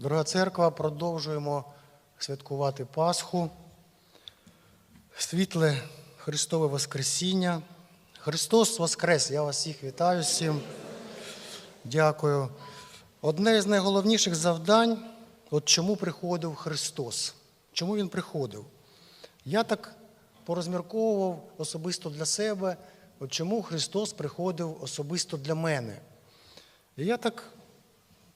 Дорога церква, продовжуємо святкувати Пасху, світле Христове Воскресіння. Христос Воскрес! Я вас всіх вітаю всім. Дякую. Одне з найголовніших завдань от чому приходив Христос. Чому Він приходив? Я так порозмірковував особисто для себе, от чому Христос приходив особисто для мене. І я так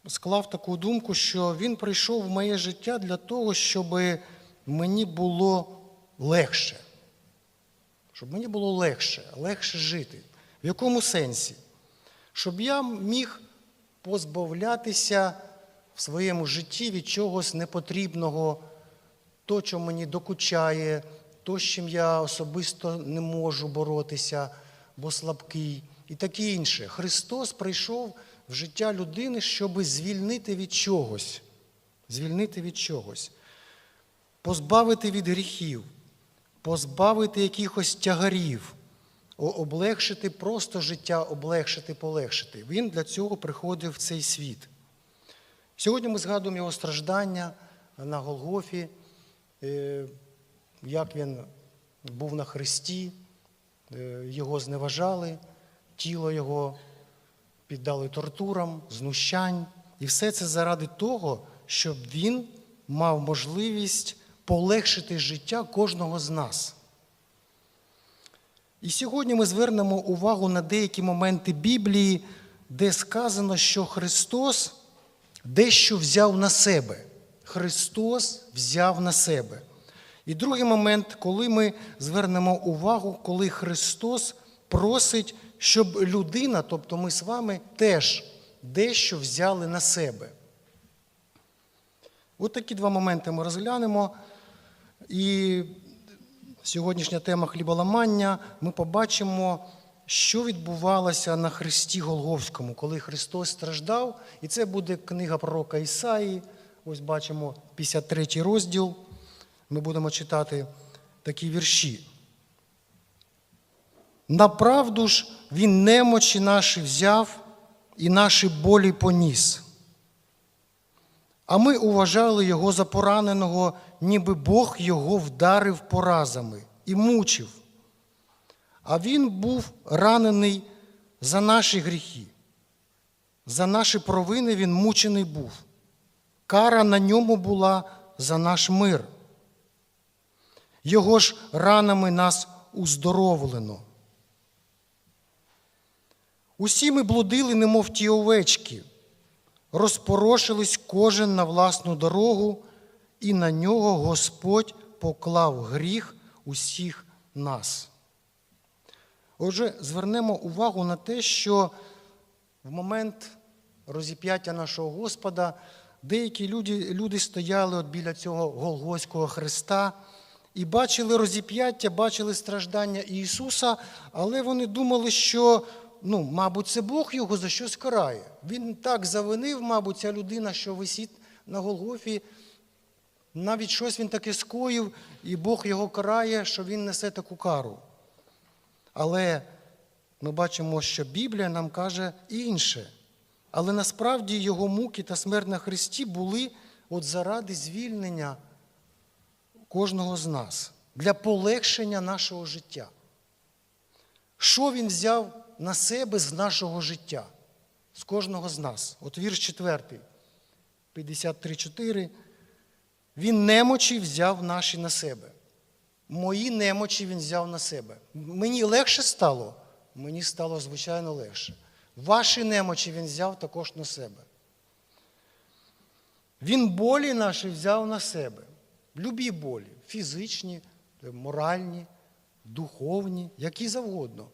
склав таку думку, що Він прийшов в моє життя для того, щоб мені було легше. Щоб мені було легше, легше жити. В якому сенсі? Щоб я міг позбавлятися в своєму житті від чогось непотрібного, то, що мені докучає, то, з чим я особисто не можу боротися, бо слабкий, і таке інше. Христос прийшов в життя людини, щоб звільнити від чогось, звільнити від чогось, позбавити від гріхів, позбавити якихось тягарів, облегшити просто життя, облегшити, полегшити. Він для цього приходив в цей світ. Сьогодні ми згадуємо його страждання на Голгофі, е, як він був на хресті, е, його зневажали, тіло його піддали тортурам, знущань. І все це заради того, щоб він мав можливість полегшити життя кожного з нас. І сьогодні ми звернемо увагу на деякі моменти Біблії, де сказано, що Христос дещо взяв на себе. Христос взяв на себе. І другий момент, коли ми звернемо увагу, коли Христос просить, щоб людина, тобто ми з вами, теж дещо взяли на себе. От такі два моменти ми розглянемо. І сьогоднішня тема хліболамання, ми побачимо, що відбувалося на Христі Голговському, коли Христос страждав. І це буде книга пророка Ісаї. Ось бачимо 53 розділ. Ми будемо читати такі вірші. Направду ж він немочі наші взяв і наші болі поніс. А ми уважали його за пораненого, ніби Бог його вдарив поразами і мучив. А він був ранений за наші гріхи. За наші провини він мучений був. Кара на ньому була за наш мир. Його ж ранами нас уздоровлено. Усі ми блудили, немов ті овечки, розпорошились кожен на власну дорогу, і на нього Господь поклав гріх усіх нас. Отже, звернемо увагу на те, що в момент розіп'яття нашого Господа деякі люди, люди стояли от біля цього Голгоського Христа і бачили розіп'яття, бачили страждання Ісуса, але вони думали, що, ну, мабуть, це Бог його за щось карає. Він так завинив, мабуть, ця людина, що висить на Голгофі, навіть щось він таке скоїв, і Бог його карає, що він несе таку кару. Але ми бачимо, що Біблія нам каже інше. Але насправді його муки та смерть на Христі були от заради звільнення кожного з нас, для полегшення нашого життя. Що він взяв на себе з нашого життя, з кожного з нас? От вірш 4, 53,4. Він немочі взяв наші на себе. Мої немочі він взяв на себе. Мені легше стало? Мені стало звичайно легше. Ваші немочі він взяв також на себе. Він болі наші взяв на себе. Любі болі, фізичні, моральні, духовні, які завгодно.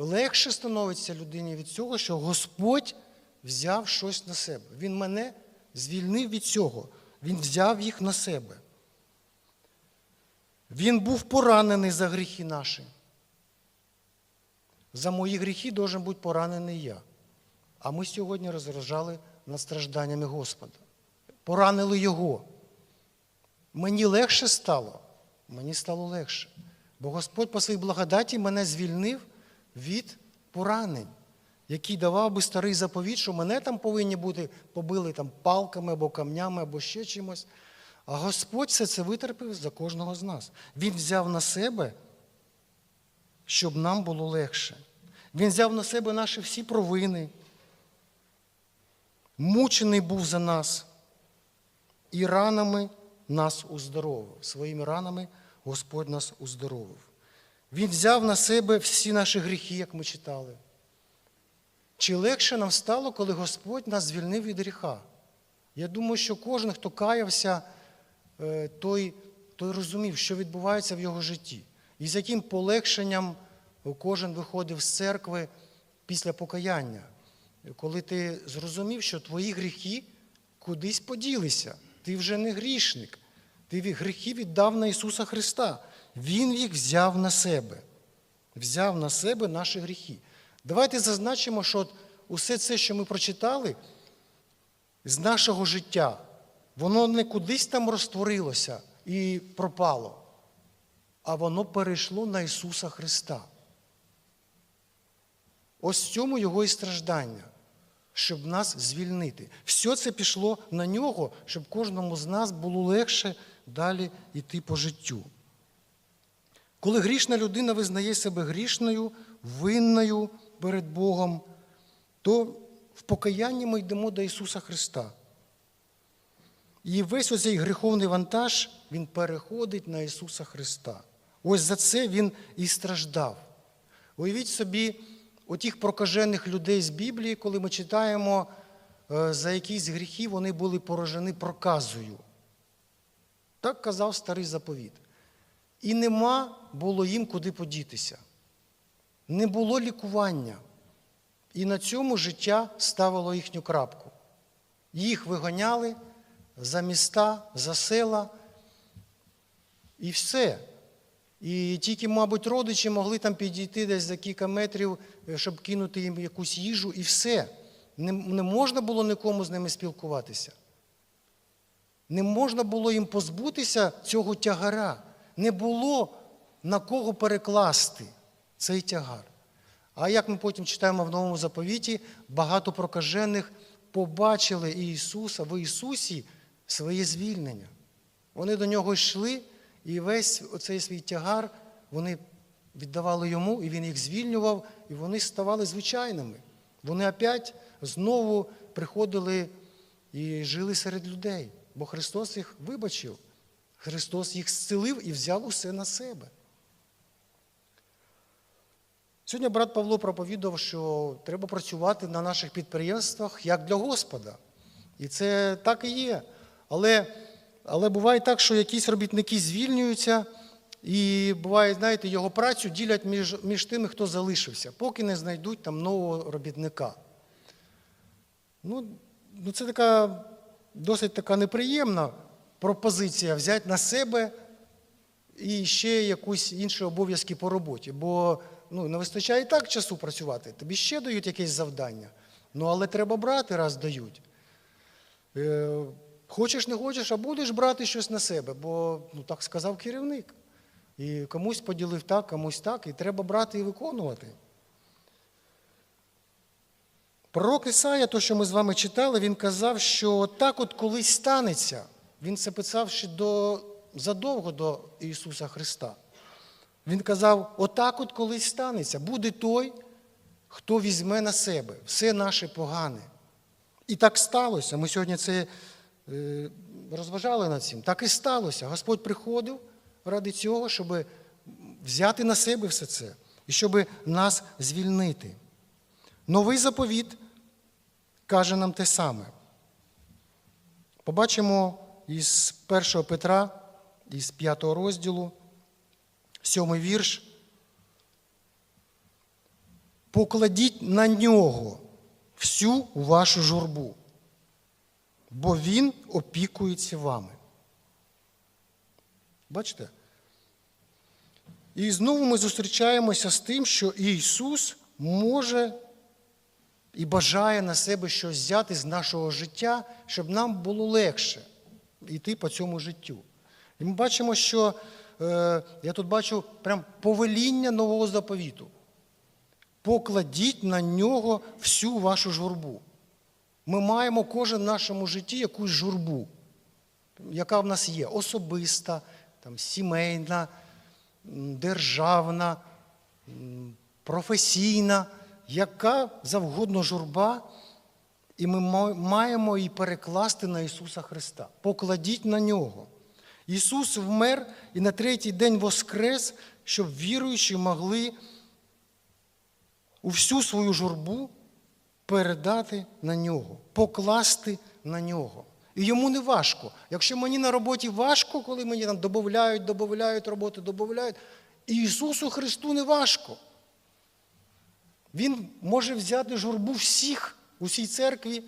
Легше становиться людині від цього, що Господь взяв щось на себе. Він мене звільнив від цього. Він взяв їх на себе. Він був поранений за гріхи наші. За мої гріхи должен бути поранений я. А ми сьогодні розважали над стражданнями Господа. Поранили Його. Мені легше стало. Мені стало легше. Бо Господь по своїй благодаті мене звільнив від поранень. який давав би старий заповіт, що мене там повинні бути побили там палками або камнями, або ще чимось. А Господь все це витерпів за кожного з нас. Він взяв на себе, щоб нам було легше. Він взяв на себе наші всі провини, мучений був за нас і ранами нас уздоровив. Своїми ранами Господь нас уздоровив. Він взяв на себе всі наші гріхи, як ми читали. Чи легше нам стало, коли Господь нас звільнив від гріха? Я думаю, що кожен, хто каявся, е, той, той розумів, що відбувається в його житті. І з яким полегшенням кожен виходив з церкви після покаяння, коли ти зрозумів, що твої гріхи кудись поділися. Ти вже не грішник. Ти гріхи віддав на Ісуса Христа. Він їх взяв на себе. Взяв на себе наші гріхи. Давайте зазначимо, що от усе це, що ми прочитали з нашого життя, воно не кудись там розтворилося і пропало, а воно перейшло на Ісуса Христа. Ось в цьому Його і страждання, щоб нас звільнити. Все це пішло на нього, щоб кожному з нас було легше далі йти по життю. Коли грішна людина визнає себе грішною, винною перед Богом, то в покаянні ми йдемо до Ісуса Христа. І весь оцей гріховний вантаж, він переходить на Ісуса Христа. Ось за це Він і страждав. Уявіть собі, отих прокажених людей з Біблії, коли ми читаємо, е, за якісь гріхи вони були поражені проказою. Так казав старий заповіт. І нема було їм куди подітися. Не було лікування. І на цьому життя ставило їхню крапку. Їх виганяли за міста, за села. І все. І тільки, мабуть, родичі могли там підійти десь за кілька метрів, е, щоб кинути їм якусь їжу, і все. Не, не можна було нікому з ними спілкуватися. Не можна було їм позбутися цього тягара. Не було на кого перекласти цей тягар. А як ми потім читаємо в новому заповіті, багато прокажених побачили Ісуса в Ісусі своє звільнення. Вони до нього йшли, і весь оцей свій тягар вони віддавали йому, і він їх звільнював, і вони ставали звичайними. Вони опять знову приходили і жили серед людей, бо Христос їх вибачив. Христос їх зцілив і взяв усе на себе. Сьогодні брат Павло проповідав, що треба працювати на наших підприємствах як для Господа. І це так і є. Але, але буває так, що якісь робітники звільнюються, і буває, знаєте, його працю ділять між, між тими, хто залишився, поки не знайдуть там нового робітника. Ну, ну це така досить така неприємна пропозиція взяти на себе і ще якусь інші обов'язки по роботі. Бо ну, не вистачає і так часу працювати. Тобі ще дають якесь завдання. Ну, але треба брати, раз дають. Е, хочеш, не хочеш, а будеш брати щось на себе, бо ну, так сказав керівник. І комусь поділив так, комусь так, і треба брати і виконувати. Пророк Ісая, то, що ми з вами читали, він казав, що так от колись станеться. Він це писав ще до, задовго до Ісуса Христа. Він казав: отак от колись станеться. Буде той, хто візьме на себе все наше погане. І так сталося. Ми сьогодні це е, розважали над цим. Так і сталося. Господь приходив ради цього, щоб взяти на себе все це і щоб нас звільнити. Новий заповіт каже нам те саме. Побачимо із 1 Петра, із 5 розділу, 7 вірш. Покладіть на нього всю вашу журбу, бо Він опікується вами. Бачите? І знову ми зустрічаємося з тим, що Ісус може і бажає на себе щось взяти з нашого життя, щоб нам було легше йти по цьому життю. І ми бачимо, що е, я тут бачу прям повеління нового заповіту. покладіть на нього всю вашу журбу. Ми маємо кожен в нашому житті якусь журбу, яка в нас є особиста, там, сімейна, державна, професійна, яка завгодно журба, і ми маємо її перекласти на Ісуса Христа. Покладіть на нього. Ісус вмер і на третій день воскрес, щоб віруючі могли у всю свою журбу передати на нього, покласти на нього. І йому не важко. Якщо мені на роботі важко, коли мені там додають, додають роботи, додають, Ісусу Христу не важко. Він може взяти журбу всіх у цій церкві,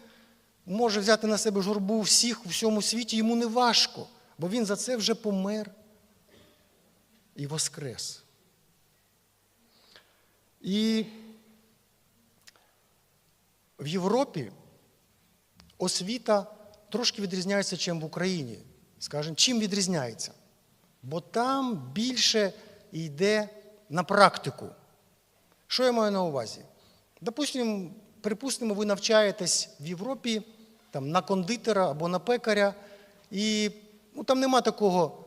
може взяти на себе журбу всіх у всьому світі, йому не важко, бо він за це вже помер і воскрес. І в Європі освіта трошки відрізняється, ніж в Україні. Скажемо, чим відрізняється? Бо там більше йде на практику. Що я маю на увазі? Допустимо, припустимо, ви навчаєтесь в Європі там, на кондитера або на пекаря, і ну, там нема такого.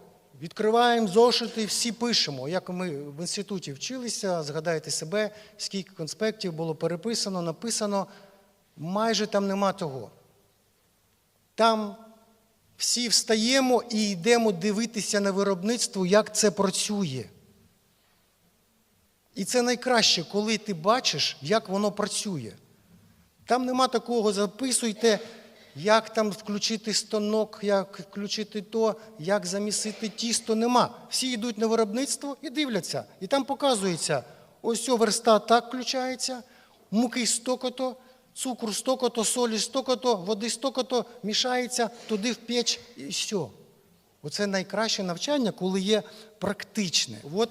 Відкриваємо зошити, всі пишемо. Як ми в інституті вчилися, згадайте себе, скільки конспектів було переписано, написано. Майже там нема того. Там всі встаємо і йдемо дивитися на виробництво, як це працює. І це найкраще, коли ти бачиш, як воно працює. Там нема такого, записуйте, як там включити станок, як включити то, як замісити тісто. Нема. Всі йдуть на виробництво і дивляться. І там показується, ось верста так включається, муки стокото, цукру стокото, солі стокото, води стокото, мішається туди в печ і все. Оце найкраще навчання, коли є практичне. От,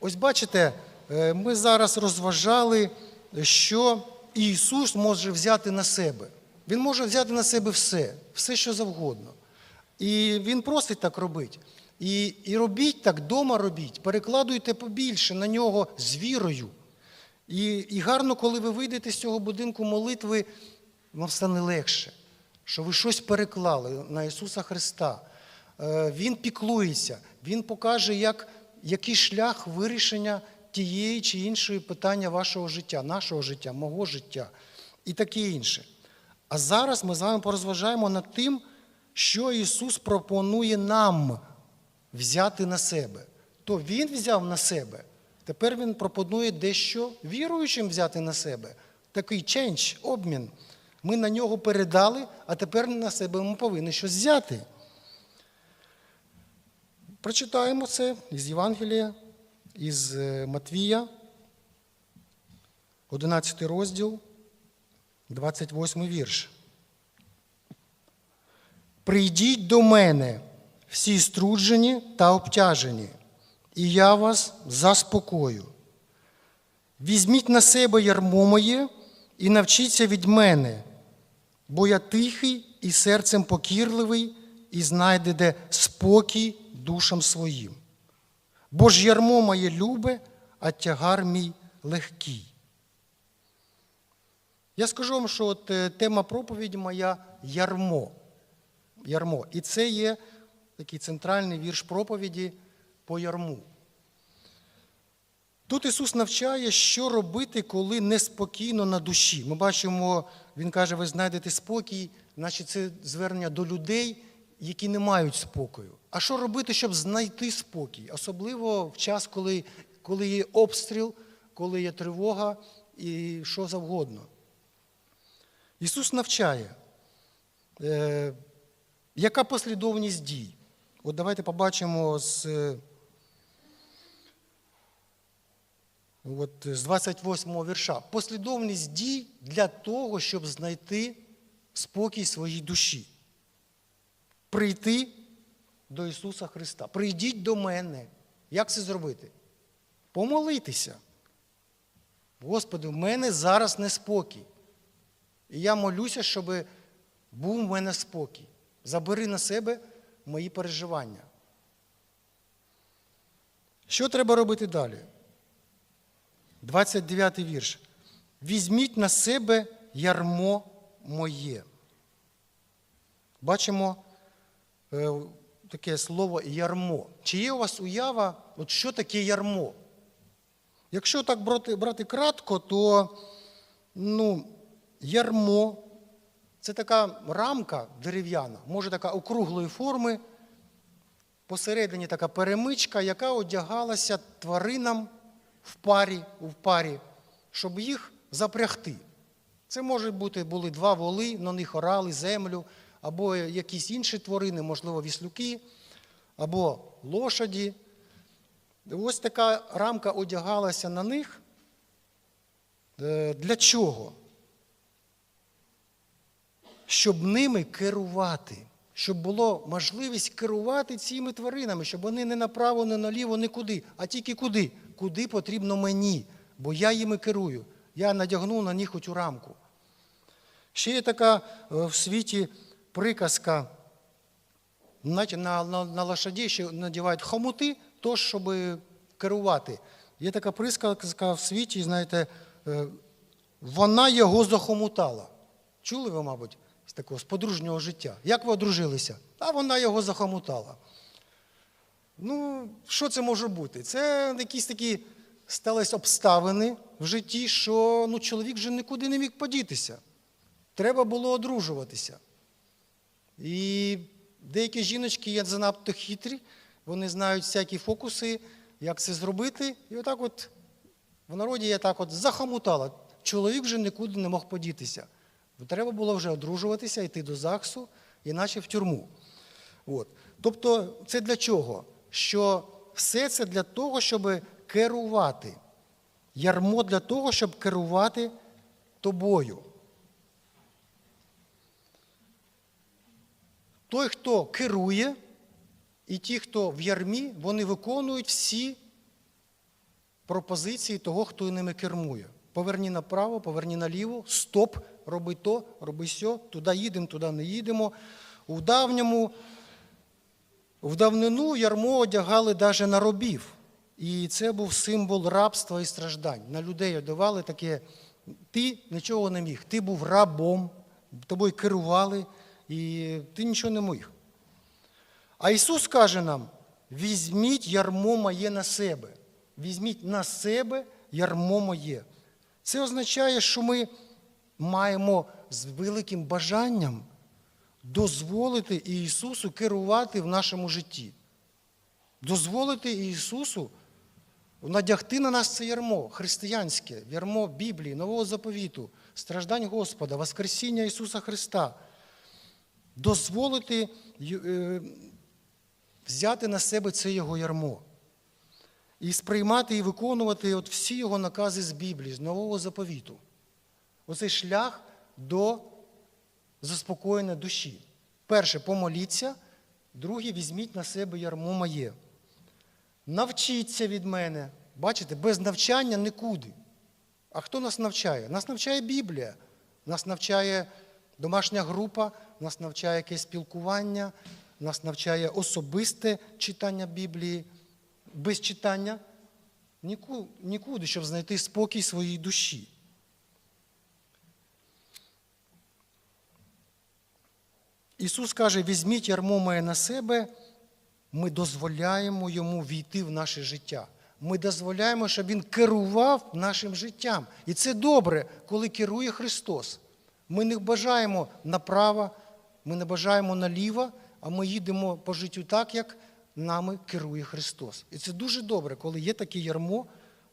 ось бачите, е, ми зараз розважали, що Ісус може взяти на себе. Він може взяти на себе все, все, що завгодно. І Він просить так робити. І, і робіть так, дома робіть, перекладуйте побільше на нього з вірою. І, і гарно, коли ви вийдете з цього будинку молитви, вам стане легше, що ви щось переклали на Ісуса Христа. Е, Він піклується, Він покаже, як, який шлях вирішення тієї чи іншої питання вашого життя, нашого життя, мого життя і таке інше. А зараз ми з вами порозважаємо над тим, що Ісус пропонує нам взяти на себе. То Він взяв на себе. Тепер Він пропонує дещо віруючим взяти на себе. Такий ченч, обмін. Ми на нього передали, а тепер на себе ми повинні щось взяти. Прочитаємо це із Євангелія, із е, Матвія, 11 розділ, 28 вірш. Прийдіть до мене, всі струджені та обтяжені, і я вас заспокою. Візьміть на себе ярмо моє і навчіться від мене, бо я тихий і серцем покірливий, і знайдете спокій душам своїм. Бо ж ярмо моє любе, а тягар мій легкий. Я скажу вам, що от е, тема проповіді моя ярмо. Ярмо. І це є такий центральний вірш проповіді по ярму. Тут Ісус навчає, що робити, коли неспокійно на душі. Ми бачимо, Він каже, ви знайдете спокій, значить це звернення до людей, які не мають спокою. А що робити, щоб знайти спокій? Особливо в час, коли, коли є обстріл, коли є тривога і що завгодно. Ісус навчає, е, яка послідовність дій. От давайте побачимо з, от, з 28 вірша. Послідовність дій для того, щоб знайти спокій своїй душі. Прийти до Ісуса Христа. Прийдіть до мене. Як це зробити? Помолитися. Господи, в мене зараз неспокій. І я молюся, щоб був у мене спокій. Забери на себе мої переживання. Що треба робити далі? 29 вірш. візьміть на себе ярмо моє. Бачимо таке слово ярмо. Чи є у вас уява, от що таке ярмо? Якщо так брати, брати кратко, то ну, ярмо це така рамка дерев'яна, може така округлої форми, посередині така перемичка, яка одягалася тваринам в парі, в парі, щоб їх запрягти. Це може бути були два воли, на них орали землю, або якісь інші тварини, можливо, віслюки, або лошаді. Ось така рамка одягалася на них. Е, Для чого? Щоб ними керувати, щоб було можливість керувати цими тваринами, щоб вони не направо, не наліво, нікуди, а тільки куди? Куди потрібно мені, бо я їми керую. Я надягну на них оцю рамку. Ще є така е, в світі приказка, знаєте, на, на, на лошаді ще надівають хомути, то, щоб керувати. Є така приказка в світі, знаєте, е, вона його захомутала. Чули ви, мабуть, з такого з подружнього життя? Як ви одружилися? А вона його захомутала. Ну, що це може бути? Це якісь такі стались обставини в житті, що ну, чоловік вже нікуди не міг подітися. Треба було одружуватися. І деякі жіночки є занадто хитрі, вони знають всякі фокуси, як це зробити. І отак от в народі я так от захомутала. Чоловік вже нікуди не мог подітися. Треба було вже одружуватися, йти до ЗАГСу, іначе в тюрму. От. Тобто, це для чого? Що все це для того, щоб керувати. Ярмо для того, щоб керувати тобою. Той, хто керує, і ті, хто в ярмі, вони виконують всі пропозиції того, хто ними кермує. Поверні направо, поверні наліво, стоп, роби то, роби сьо, туди їдемо, туди не їдемо. У давньому, в давнину ярмо одягали навіть на робів. І це був символ рабства і страждань. На людей одягали таке, ти нічого не міг, ти був рабом, тобою керували, і ти нічого не міг. А Ісус каже нам: візьміть ярмо моє на себе. Візьміть на себе ярмо моє. Це означає, що ми маємо з великим бажанням дозволити Ісусу керувати в нашому житті. Дозволити Ісусу надягти на нас це ярмо християнське, ярмо Біблії, Нового заповіту, страждань Господа, Воскресіння Ісуса Христа. Дозволити е, взяти на себе це Його ярмо. І сприймати і виконувати от всі його накази з Біблії, з Нового заповіту. Оцей шлях до заспокоєння душі. Перше, помоліться, друге, візьміть на себе ярмо моє. Навчіться від мене. Бачите, без навчання нікуди. А хто нас навчає? Нас навчає Біблія, нас навчає домашня група, нас навчає якесь спілкування, нас навчає особисте читання Біблії. Без читання нікуди, щоб знайти спокій своїй душі. Ісус каже: візьміть ярмо моє на себе, ми дозволяємо йому війти в наше життя. Ми дозволяємо, щоб Він керував нашим життям. І це добре, коли керує Христос. Ми не бажаємо направо, ми не бажаємо наліво, а ми їдемо по життю так, як нами керує Христос. І це дуже добре, коли є таке ярмо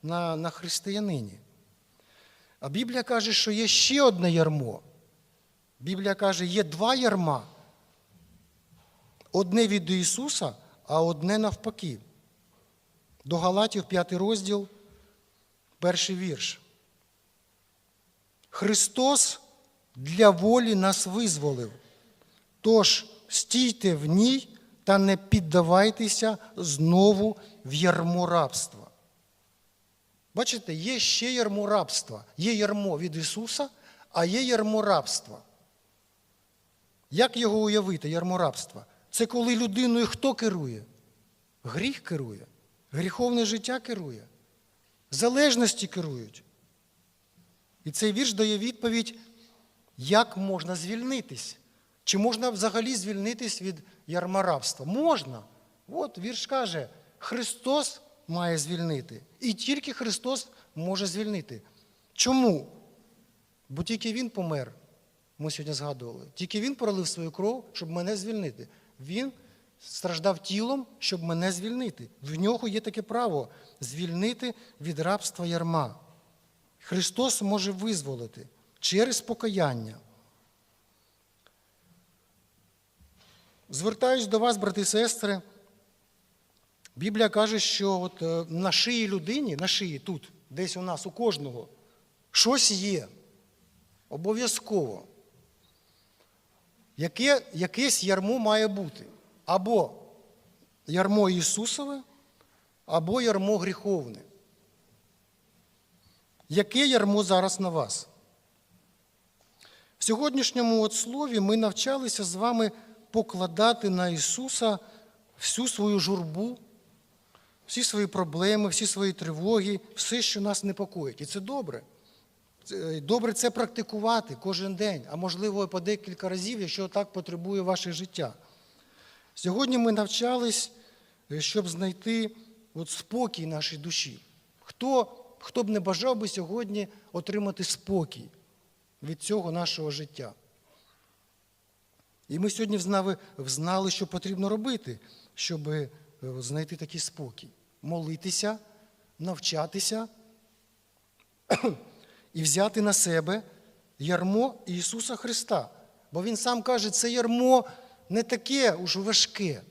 на, на християнині. А Біблія каже, що є ще одне ярмо. Біблія каже, є два ярма. Одне від Ісуса, а одне навпаки. До Галатів, 5 розділ, перший вірш. Христос для волі нас визволив. Тож стійте в ній та не піддавайтеся знову в ярмо рабства. Бачите, є ще ярмо рабства. Є ярмо від Ісуса, а є ярмо рабства. Як його уявити, ярмо рабства? Це коли людиною хто керує? Гріх керує, гріховне життя керує, залежності керують. І цей вірш дає відповідь, як можна звільнитись. Чи можна взагалі звільнитись від ярма рабства? Можна. От вірш каже, Христос має звільнити. І тільки Христос може звільнити. Чому? Бо тільки Він помер, ми сьогодні згадували. Тільки Він пролив свою кров, щоб мене звільнити. Він страждав тілом, щоб мене звільнити. В нього є таке право звільнити від рабства ярма. Христос може визволити через покаяння. Звертаюсь до вас, брати і сестри. Біблія каже, що от е, на шиї людині, на шиї тут, десь у нас, у кожного, щось є. Обов'язково. Яке, якесь ярмо має бути. Або ярмо Ісусове, або ярмо гріховне. Яке ярмо зараз на вас? В сьогоднішньому от слові ми навчалися з вами покладати на Ісуса всю свою журбу, всі свої проблеми, всі свої тривоги, все, що нас непокоїть. І це добре. Добре це практикувати кожен день, а можливо по декілька разів, якщо так потребує ваше життя. Сьогодні ми навчались, е, щоб знайти от спокій нашій душі. Хто, хто б не бажав би сьогодні отримати спокій від цього нашого життя? І ми сьогодні взнали, взнали, що потрібно робити, щоб е, знайти такий спокій. Молитися, навчатися і взяти на себе ярмо Ісуса Христа. Бо Він сам каже, це ярмо не таке уж важке,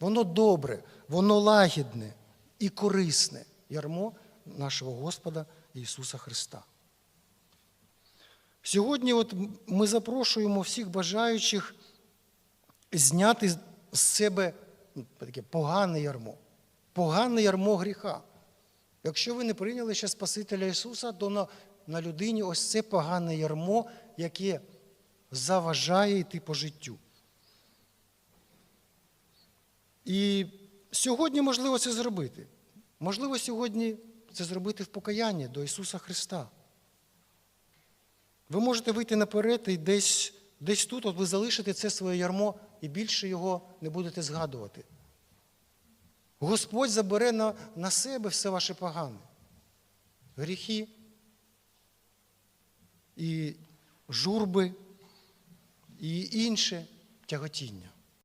воно добре, воно лагідне і корисне ярмо нашого Господа Ісуса Христа. Сьогодні от ми запрошуємо всіх бажаючих зняти з себе ну, таке погане ярмо, погане ярмо гріха. Якщо ви не прийняли ще Спасителя Ісуса, то на, на людині ось це погане ярмо, яке заважає йти по життю. І сьогодні можливо це зробити. Можливо, сьогодні це зробити в покаянні до Ісуса Христа. Ви можете вийти наперед і десь, десь тут от ви залишите це своє ярмо і більше його не будете згадувати. Господь забере на, на себе все ваше погане. Гріхи і журби, і інше тяготіння.